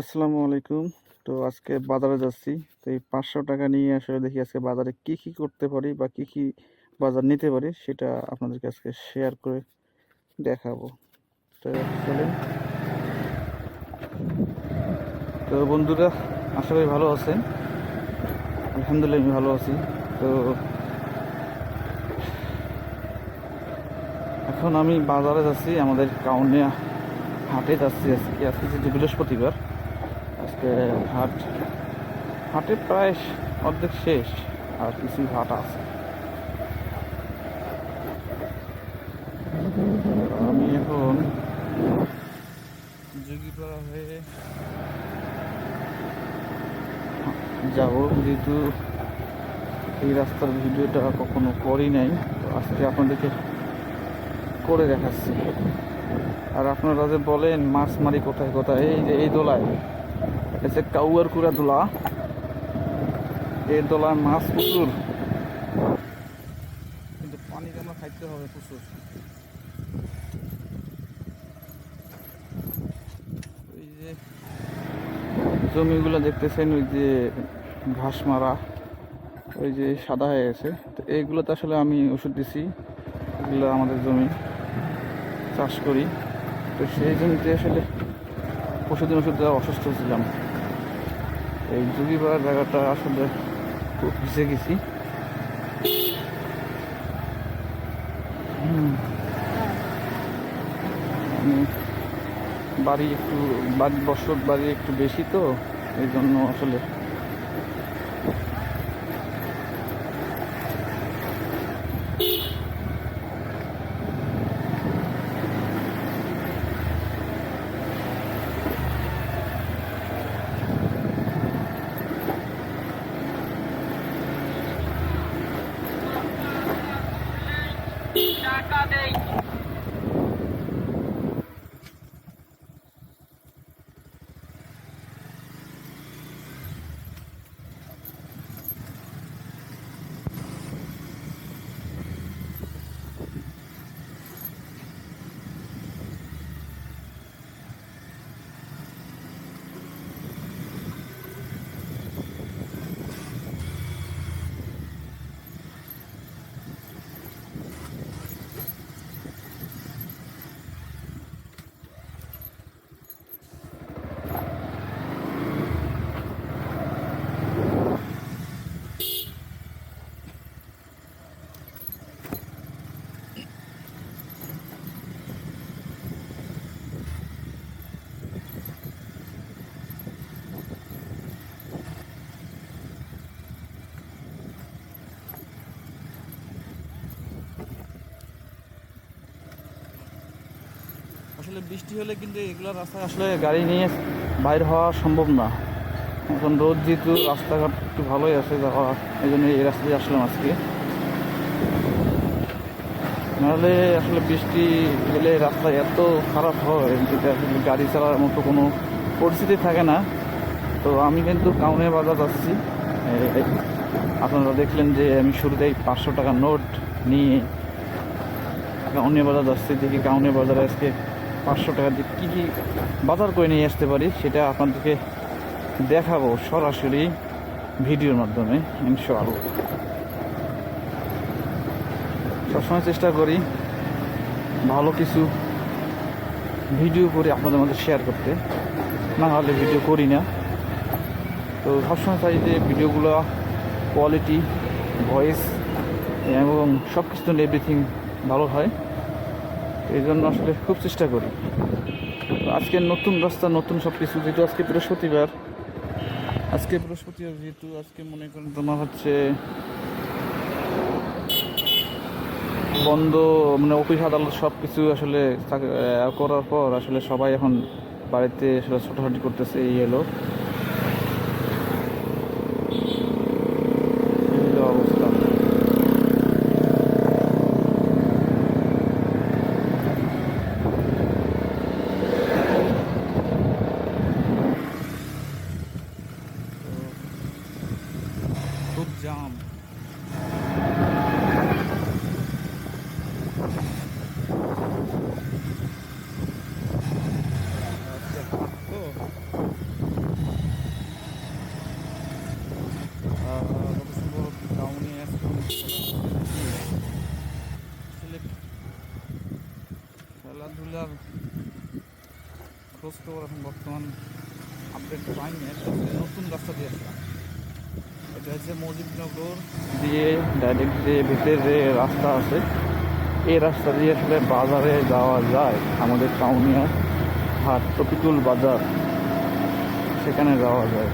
আসসালামু আলাইকুম। তো আজকে বাজারে যাচ্ছি। তো এই পাঁচশো টাকা নিয়ে আসলে দেখি আজকে বাজারে কি কি করতে পারি বা কি কি বাজার নিতে পারি, সেটা আপনাদেরকে আজকে শেয়ার করে দেখাবো। তো চলেন। তো বন্ধুরা, আশা করি ভালো আছেন। আলহামদুলিল্লাহ আমি ভালো আছি। তো এখন আমি বাজারে যাচ্ছি, আমাদের কাউনিয়া হাটে যাচ্ছি আজকে। আজকে যে বৃহস্পতিবার। আজকে হাট হাটে প্রায় অর্ধেক শেষ, আর কিছু হাট আছে। আমি এখন যোগীপাড়া হয়ে যাব, যেহেতু এই রাস্তার ভিডিওটা কখনো করি নাই, তো আজকে আপনাদেরকে করে দেখাচ্ছি। আর আপনারা যে বলেন, মাছ মারি কোথায় কোথায়, এই যে এই দোলায় এসে কাউয়ার কুড়া দোলা। এই দোলায় মাছ প্রচুর। কিন্তু পানি জমা খাইতে হবে প্রচুর। ওই যে জমিগুলো দেখতেছেন ওই যে ঘাস মারা ওই যে সাদা হয়ে গেছে। তো এইগুলোতে আসলে আমি ওষুধ দিছি এগুলো আমাদের জমি চাষ করি। তো সেই জমিতে আসলে পশুদিন ওষুধ দেওয়া অসুস্থ ছিলাম। এই যুগিপাড়ার জায়গাটা আসলে খুব ভিজে গেছি। বাড়ি একটু, বাড়ি বসত বাড়ি একটু বেশি তো, এই জন্য আসলে Okay. আসলে বৃষ্টি হলে কিন্তু এগুলো রাস্তায় আসলে গাড়ি নিয়ে বাইর হওয়া সম্ভব না। এখন রোদ যেহেতু, রাস্তাঘাট একটু ভালোই আছে, যাওয়া এই জন্য এই রাস্তা দিয়ে আসলাম আজকে। নাহলে আসলে বৃষ্টি হলে রাস্তা এত খারাপ হয়, যেটা আসলে গাড়ি চালার মতো কোনো পরিস্থিতি থাকে না। তো আমি কিন্তু কাউনে বাজার যাচ্ছি। আপনারা দেখলেন যে আমি শুরুতেই পাঁচশো টাকা নোট নিয়ে কাউনে বাজার যাচ্ছি। দেখি কাউনে বাজারে আজকে পাঁচশো টাকা দিয়ে কী কী বাজার করে নিয়ে আসতে পারি সেটা আপনাদেরকে দেখাবো সরাসরি ভিডিওর মাধ্যমে, ইনশাআল্লাহ। সবসময় চেষ্টা করি ভালো কিছু ভিডিও করে আপনাদের মধ্যে শেয়ার করতে। না হলে ভিডিও করি না। তো সবসময় চাই যে ভিডিওগুলো কোয়ালিটি ভয়েস এবং সব কিছু এভরিথিং ভালো হয়। এই জন্য আসলে খুব চেষ্টা করি। আজকে নতুন রাস্তা, নতুন সব কিছু যেহেতু আজকে বৃহস্পতিবার আজকে বৃহস্পতিবার যেহেতু, আজকে মনে করেন তোমার হচ্ছে বন্ধ মানে অফিস, আদালত সব কিছু আসলে করার পর আসলে সবাই এখন বাড়িতে আসলে ছোটাছুটি করতেছে, এই এলো এই হলো অবস্থা খুব জাম আজকে হাট তো খোঁজ খবর এখন বর্তমান আপডেট পাইনি নতুন রাস্তা দিয়ে আসলাম। এটা হচ্ছে মজিদনগর দিয়ে ডাইরেক্ট যে ভিতরে যে রাস্তা আছে, এই রাস্তা দিয়ে আসলে বাজারে যাওয়া যায়। আমাদের টাউনিয়া হাট টপিকুল বাজার, সেখানে যাওয়া যায়।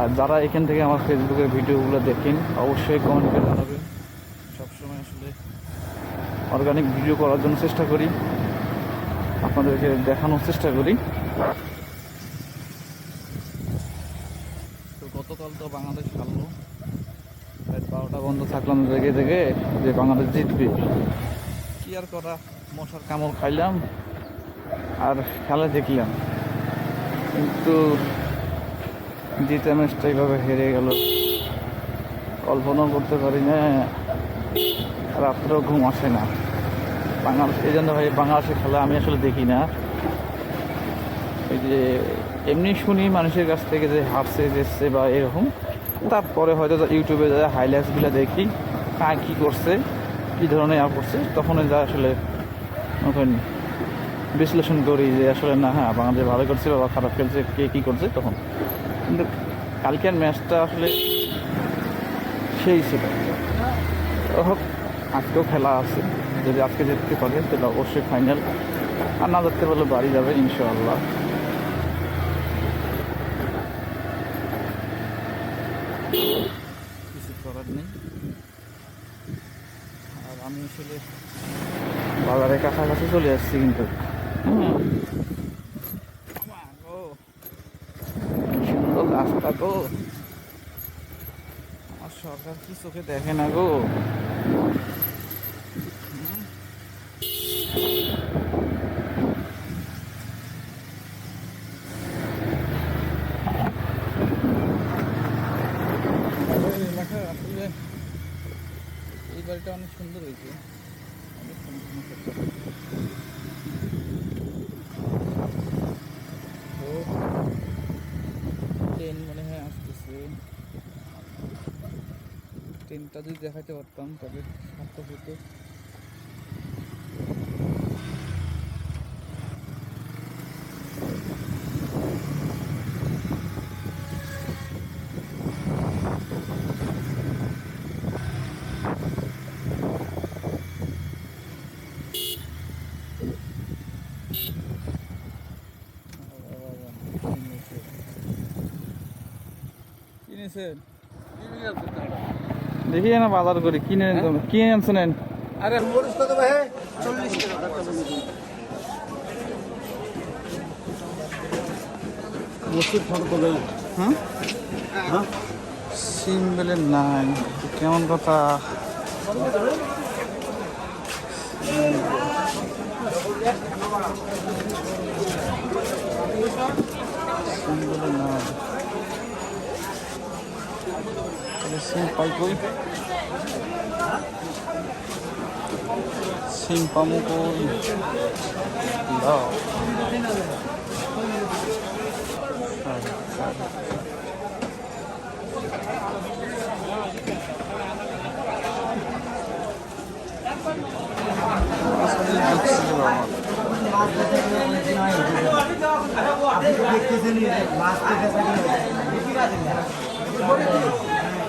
আর যারা এখান থেকে আমার ফেসবুকের ভিডিওগুলো দেখেন, অবশ্যই কমেন্ট করে জানাবেন। সবসময় আসলে অর্গানিক ভিডিও করার জন্য চেষ্টা করি। আপনাদেরকে দেখানোর চেষ্টা করি। তো গতকাল তো বাংলাদেশ হারলো। রাত বারোটা বন্ধ থাকলাম জেগে জেগে যে বাংলাদেশ জিতবে। কি আর করা, মশার কামড় খাইলাম আর খেলা দেখলাম। কিন্তু জিতে ম্যাচটা এইভাবে হেরে গেল। কল্পনাও করতে পারি না, রাত্রেও ঘুম আসে না। বাংলাদেশ এই জন্য ভাই বাংলাদেশের খেলা আমি আসলে দেখি না। ওই যে এমনি শুনি মানুষের কাছ থেকে যে হারছে যেচ্ছে বা এরকম। তারপরে হয়তো ইউটিউবে যা হাইলাইটসগুলো দেখি, কার কী করছে, কী ধরনের আপ করছে, তখন যা আসলে ওখান বিশ্লেষণ করি যে আসলে না হ্যাঁ বাংলাদেশ ভালো করছে বা খারাপ খেলছে, কে কী করছে তখন। কিন্তু কালকের ম্যাচটা আসলে সেই ছিল। হোক, আজকেও খেলা আছে। যদি আজকে জিততে পারে, তাহলে অবশ্যই ফাইনাল আর না জিততে পারলে বাড়ি যাবে, ইনশাআল্লাহ। কিছু করার নেই। আর আমি আসলে বাজারের কাছাকাছি চলে আসছি কিন্তু। সুন্দর রাস্তা গো। আমার সরকার কি চোখে দেখে না গো এলাকা আসলে বাড়িটা অনেক সুন্দর হয়েছে। অনেক ট্রেন মনে হয় আসতেছে। ট্রেনটা যদি দেখাতে পারতাম তবে সার্থক হতো। কিনেছেন দেখি না বাজার করি কিনে কিনে আনছেন আরে মরিচ কত ভাই চল্লিশ টাকা মসুর ফোন করবে। হ্যাঁ? হ্যাঁ? সিম বেলে নাই কেমন কথা? সিম বেলে নাই তাহলে সিম পাই কই সিম পামু কই দাও দেখতেছেন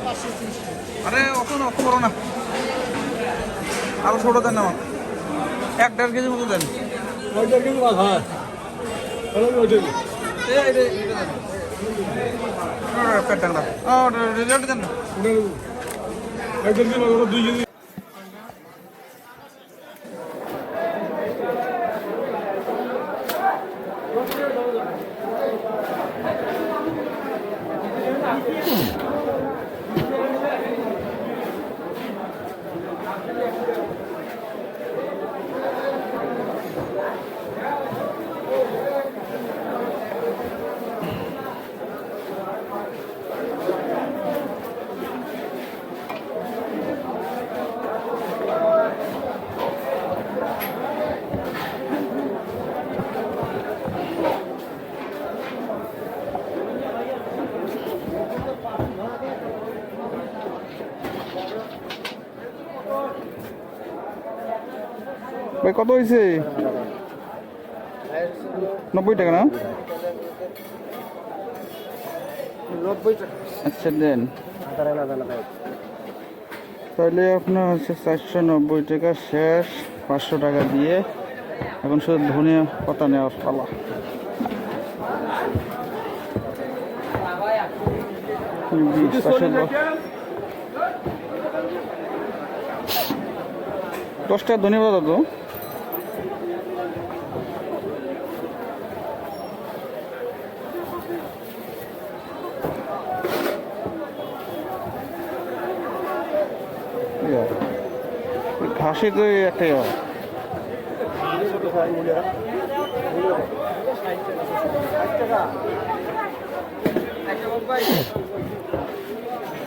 মাছ থেকে আরে অত না অত বড় না আরও ছোট দেন আমার এক দেড় কেজি মতো দেন ওইটা কিন্তু মাছ হয় ওইটা এই, এই, এই, এটা দেন। আহ, পেট টাংরা। আহ, ওটা, ওটা, ওটা দেন না। একজন কিলো দুই কেজি ভাই কত হয়েছে নব্বই টাকা না? আচ্ছা দেন। তাহলে আপনার হচ্ছে চারশো নব্বই টাকা শেষ পাঁচশো টাকা দিয়ে। এখন শুধু ধনিয়া পাতা নেওয়ার পালা। বিশ, পাঁচশো দশ। দশ টাকা ধনিয়া পাতা তো? ঘাসে তো এই একটা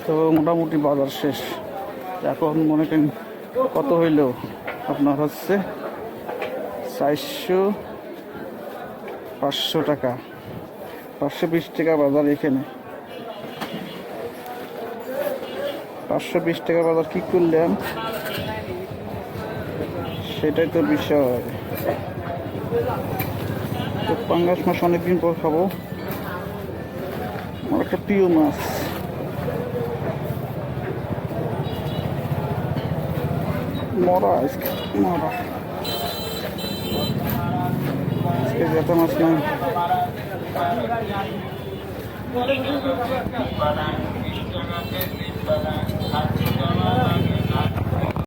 তো মোটামুটি বাজার শেষ। এখন মনে করেন কত হইল আপনার হচ্ছে চারশো পাঁচশো টাকা। পাঁচশো বিশ টাকা বাজার এখানে। পাঁচশো বিশ টাকা বাজার কি করলাম সেটাই তো বিষয়। তো পাঙ্গাস মাছ অনেকদিন পর খাব। আমার একটা প্রিয় মাছ। মরা আজকে মরা। আজকে মাছ নাই